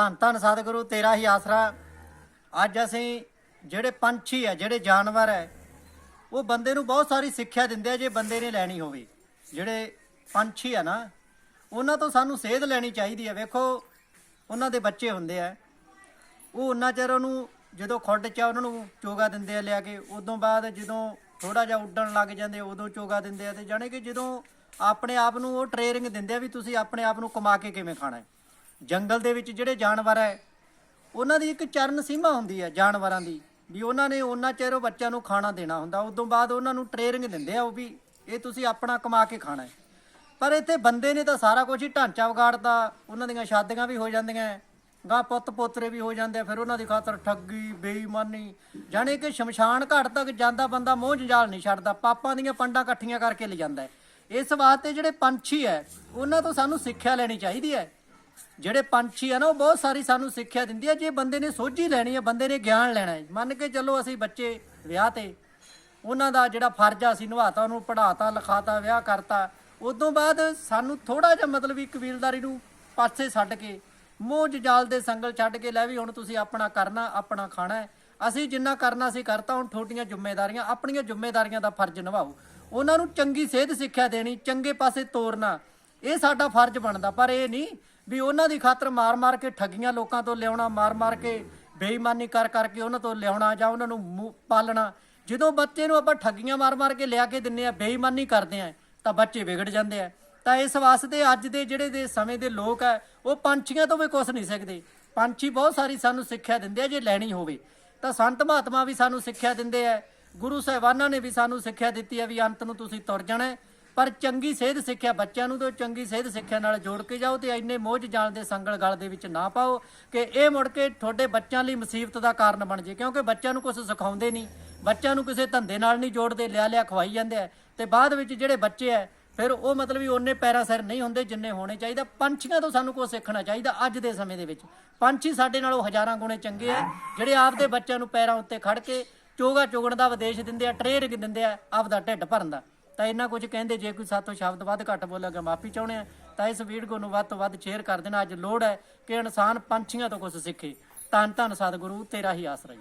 ਧੰਨ ਧੰਨ ਸਤਿਗੁਰੂ, ਤੇਰਾ ਹੀ ਆਸਰਾ। ਅੱਜ ਅਸੀਂ ਜਿਹੜੇ ਪੰਛੀ ਆ, ਜਿਹੜੇ ਜਾਨਵਰ ਹੈ ਉਹ ਬੰਦੇ ਨੂੰ ਬਹੁਤ ਸਾਰੀ ਸਿੱਖਿਆ ਦਿੰਦੇ ਆ ਜੇ ਬੰਦੇ ਨੇ ਲੈਣੀ ਹੋਵੇ। ਜਿਹੜੇ ਪੰਛੀ ਆ ਨਾ, ਉਹਨਾਂ ਤੋਂ ਸਾਨੂੰ ਸੇਧ ਲੈਣੀ ਚਾਹੀਦੀ ਹੈ ਵੇਖੋ, ਉਹਨਾਂ ਦੇ ਬੱਚੇ ਹੁੰਦੇ ਆ। ਉਹ ਉਹਨਾਂ ਚਿਰ ਉਹਨੂੰ ਜਦੋਂ ਖੁੱਡ ਚ ਆ, ਉਹਨਾਂ ਨੂੰ ਚੋਗਾ ਦਿੰਦੇ ਆ ਲਿਆ ਕੇ। ਉਦੋਂ ਬਾਅਦ ਜਦੋਂ ਥੋੜਾ ਜਿਹਾ ਉੱਡਣ ਲੱਗ ਜਾਂਦੇ, ਉਦੋਂ ਚੋਗਾ ਦਿੰਦੇ ਆ। ਤੇ ਜਾਣੇ ਕਿ ਜਦੋਂ ਆਪਣੇ ਆਪ ਨੂੰ ਉਹ ਟ੍ਰੇਨਿੰਗ ਦਿੰਦੇ ਆ ਵੀ ਤੁਸੀਂ ਆਪਣੇ ਆਪ ਨੂੰ ਕਮਾ ਕੇ ਕਿਵੇਂ ਖਾਣਾ ਹੈ। ਜੰਗਲ ਦੇ ਵਿੱਚ ਜਿਹੜੇ ਜਾਨਵਰ ਹੈ, ਉਹਨਾਂ ਦੀ ਇੱਕ ਚਰਨ ਸੀਮਾ ਹੁੰਦੀ ਹੈ ਜਾਨਵਰਾਂ ਦੀ, ਵੀ ਉਹਨਾਂ ਨੇ ਉਹਨਾਂ ਚਿਰ ਉਹ ਬੱਚਿਆਂ ਨੂੰ ਖਾਣਾ ਦੇਣਾ ਹੁੰਦਾ। ਉਦੋਂ ਬਾਅਦ ਉਹਨਾਂ ਨੂੰ ਟ੍ਰੇਨਿੰਗ ਦਿੰਦੇ ਆ ਉਹ ਵੀ, ਇਹ ਤੁਸੀਂ ਆਪਣਾ ਕਮਾ ਕੇ ਖਾਣਾ ਹੈ। ਪਰ ਇੱਥੇ ਬੰਦੇ ਨੇ ਤਾਂ ਸਾਰਾ ਕੁਝ ਹੀ ਢਾਂਚਾ ਵਿਗਾੜਦਾ ਉਹਨਾਂ ਦੀਆਂ ਸ਼ਾਦੀਆਂ ਵੀ ਹੋ ਜਾਂਦੀਆਂ ਗਾ ਪੁੱਤ ਪੋਤਰੇ ਵੀ ਹੋ ਜਾਂਦੇ ਫਿਰ ਉਹਨਾਂ ਦੀ ਖਾਤਰ ਠੱਗੀ, ਬੇਈਮਾਨੀ, ਜਾਣੇ ਕਿ ਸ਼ਮਸ਼ਾਨ ਘਾਟ ਤੱਕ ਜਾਂਦਾ ਬੰਦਾ ਮੋਹ ਜੰਜਾਲ ਨਹੀਂ ਛੱਡਦਾ, ਪਾਪਾਂ ਦੀਆਂ ਪੰਡਾਂ ਇਕੱਠੀਆਂ ਕਰਕੇ ਲੈ ਜਾਂਦਾ ਇਸ ਵਾਸਤੇ ਜਿਹੜੇ ਪੰਛੀ ਹੈ, ਉਹਨਾਂ ਤੋਂ ਸਾਨੂੰ ਸਿੱਖਿਆ ਲੈਣੀ ਚਾਹੀਦੀ ਹੈ। ਜਿਹੜੇ ਪੰਛੀ ਆ ਨਾ, ਉਹ ਬਹੁਤ ਸਾਰੀ ਸਾਨੂੰ ਸਿੱਖਿਆ ਦਿੰਦੀ ਹੈ ਜੇ ਬੰਦੇ ਨੇ ਸੋਝੀ ਲੈਣੀ ਹੈ ਬੰਦੇ ਨੇ ਗਿਆਨ ਲੈਣਾ ਹੈ ਮੰਨ ਕੇ ਚੱਲੋ ਅਸੀਂ ਬੱਚੇ ਵਿਆਹ ਤੇ, ਉਹਨਾਂ ਦਾ ਜਿਹੜਾ ਫਰਜ਼ ਆ, ਅਸੀਂ ਨਿਭਾਤਾ, ਉਹਨੂੰ ਪੜਾਤਾ ਲਿਖਾਤਾ, ਵਿਆਹ ਕਰਤਾ। ਉਦੋਂ ਬਾਅਦ ਸਾਨੂੰ ਥੋੜਾ ਜਿਹਾ ਮਤਲਬ ਵੀ ਕਬੀਲਦਾਰੀ ਨੂੰ ਪਾਸੇ ਛੱਡ ਕੇ ਮੋਹ ਜਜਾਲ ਦੇ ਸੰਗਲ ਛੱਡ ਕੇ, ਲੈ ਵੀ ਹੁਣ ਤੁਸੀਂ ਆਪਣਾ ਕਰਨਾ, ਆਪਣਾ ਖਾਣਾ ਅਸੀਂ ਜਿੰਨਾ ਕਰਨਾ ਸੀ ਕਰਤਾ, ਹੁਣ ਤੁਹਾਡੀਆਂ ਜ਼ਿੰਮੇਵਾਰੀਆਂ, ਆਪਣੀਆਂ ਜ਼ਿੰਮੇਵਾਰੀਆਂ ਦਾ ਫਰਜ਼ ਨਿਭਾਓ। ਉਹਨਾਂ ਨੂੰ ਚੰਗੀ ਸਿਹਤ ਸਿੱਖਿਆ ਦੇਣੀ, ਚੰਗੇ ਪਾਸੇ ਤੋਰਨਾ, ਇਹ ਸਾਡਾ ਫਰਜ਼ ਬਣਦਾ। ਪਰ ਇਹ ਨਹੀਂ ਵੀ ਉਹਨਾਂ ਦੀ ਖਾਤਰ ਮਾਰ-ਮਾਰ ਕੇ ਠੱਗੀਆਂ ਲੋਕਾਂ ਤੋਂ ਲਿਆਉਣਾ ਮਾਰ-ਮਾਰ ਕੇ ਬੇਈਮਾਨੀ ਕਰ ਕਰਕੇ ਉਹਨਾਂ ਤੋਂ ਲਿਆਉਣਾ ਜਾਂ ਉਹਨਾਂ ਨੂੰ ਮੂੰਹ ਪਾਲਣਾ। ਜਦੋਂ ਬੱਚੇ ਨੂੰ ਆਪਾਂ ਠੱਗੀਆਂ ਮਾਰ-ਮਾਰ ਕੇ ਲਿਆ ਕੇ ਦਿੰਨੇ ਆ, ਬੇਈਮਾਨੀ ਕਰਦੇ ਆ, ਤਾਂ ਬੱਚੇ ਵਿਗੜ ਜਾਂਦੇ ਆ। ਤਾਂ ਇਸ ਵਾਸਤੇ ਅੱਜ ਦੇ ਜਿਹੜੇ ਦੇ ਸਮੇਂ ਦੇ ਲੋਕ ਆ, ਉਹ ਪੰਛੀਆਂ ਤੋਂ ਵੀ ਕੁਝ ਨਹੀਂ ਸਿੱਖਦੇ। ਪੰਛੀ ਬਹੁਤ ਸਾਰੀ ਸਾਨੂੰ ਸਿੱਖਿਆ ਦਿੰਦੇ ਆ ਜੇ ਲੈਣੀ ਹੋਵੇ। ਤਾਂ ਸੰਤ ਮਹਾਤਮਾ ਵੀ ਸਾਨੂੰ ਸਿੱਖਿਆ ਦਿੰਦੇ ਆ, ਗੁਰੂ ਸਾਹਿਬਾਨਾਂ ਨੇ ਵੀ ਸਾਨੂੰ ਸਿੱਖਿਆ ਦਿੱਤੀ ਹੈ ਵੀ ਅੰਤ ਨੂੰ ਤੁਸੀਂ ਤੁਰ ਜਾਣਾ ਪਰ ਚੰਗੀ ਸਿਹਤ ਸਿੱਖਿਆ ਬੱਚਿਆਂ ਨੂੰ ਤੇ ਚੰਗੀ ਸਿਹਤ ਸਿੱਖਿਆ ਨਾਲ ਜੋੜ ਕੇ ਜਾਓ ਤੇ ਇੰਨੇ ਮੋਝ ਜਾਣ ਦੇ ਸੰਗਲ ਗਲ ਦੇ ਵਿੱਚ ਨਾ ਪਾਓ ਕਿ ਇਹ ਮੁੜ ਕੇ ਤੁਹਾਡੇ ਬੱਚਿਆਂ ਲਈ ਮੁਸੀਬਤ ਦਾ ਕਾਰਨ ਬਣ ਜੇ, ਕਿਉਂਕਿ ਬੱਚਿਆਂ ਨੂੰ ਕੁਝ ਸਿਖਾਉਂਦੇ ਨਹੀਂ। ਬੱਚਿਆਂ ਨੂੰ ਕਿਸੇ ਧੰਦੇ ਨਾਲ ਨਹੀਂ ਜੋੜਦੇ, ਲਿਆ ਲਿਆ ਖਵਾਈ ਜਾਂਦੇ ਆ। ਤੇ ਬਾਅਦ ਵਿੱਚ ਜਿਹੜੇ ਬੱਚੇ ਆ, ਫਿਰ ਉਹ ਮਤਲਬ ਵੀ ਉਹਨੇ ਪੈਰਾਂ ਸਿਰ ਨਹੀਂ ਹੁੰਦੇ ਜਿੰਨੇ ਹੋਣੇ ਚਾਹੀਦਾ। ਪੰਛੀਆਂ ਤੋਂ ਸਾਨੂੰ ਕੁਝ ਸਿੱਖਣਾ ਚਾਹੀਦਾ ਅੱਜ ਦੇ ਸਮੇਂ ਦੇ ਵਿੱਚ। ਪੰਛੀ ਸਾਡੇ ਨਾਲੋਂ ਹਜ਼ਾਰਾਂ ਗੁਣੇ ਚੰਗੇ ਆ, ਜਿਹੜੇ ਆਪਦੇ ਬੱਚਿਆਂ ਨੂੰ ਪੈਰਾਂ ਉੱਤੇ ਖੜ ਕੇ ਚੋਗਾ ਚੋਗਣ ਦਾ ਵਿਦੇਸ਼ ਦਿੰਦੇ ਆ ਟ੍ਰੇਨਿੰਗ ਦਿੰਦੇ ਆ, ਆਪਦਾ ਢਿੱਡ ਭਰਨ ਦਾ। ਤਾਂ ਇਹਨਾਂ ਕੁਝ ਕਹਿੰਦੇ, ਜੇ ਕੋਈ ਸਾਤੋਂ ਸ਼ਬਦ ਵੱਧ ਘੱਟ ਬੋਲਾਂਗਾ ਮਾਫੀ ਚਾਹੁੰਦੇ ਆ, ਤਾਂ ਇਸ ਵੀਡੀਓ ਨੂੰ ਵੱਧ ਤੋਂ ਵੱਧ ਸ਼ੇਅਰ ਕਰ ਦੇਣਾ। ਅੱਜ ਲੋੜ ਹੈ ਕਿ ਇਨਸਾਨ ਪੰਛੀਆਂ ਤੋਂ ਕੁਝ ਸਿੱਖੇ। ਧੰਨ ਧੰਨ ਸਤਿਗੁਰੂ, ਤੇਰਾ ਹੀ ਆਸਰਾ ਜੀ।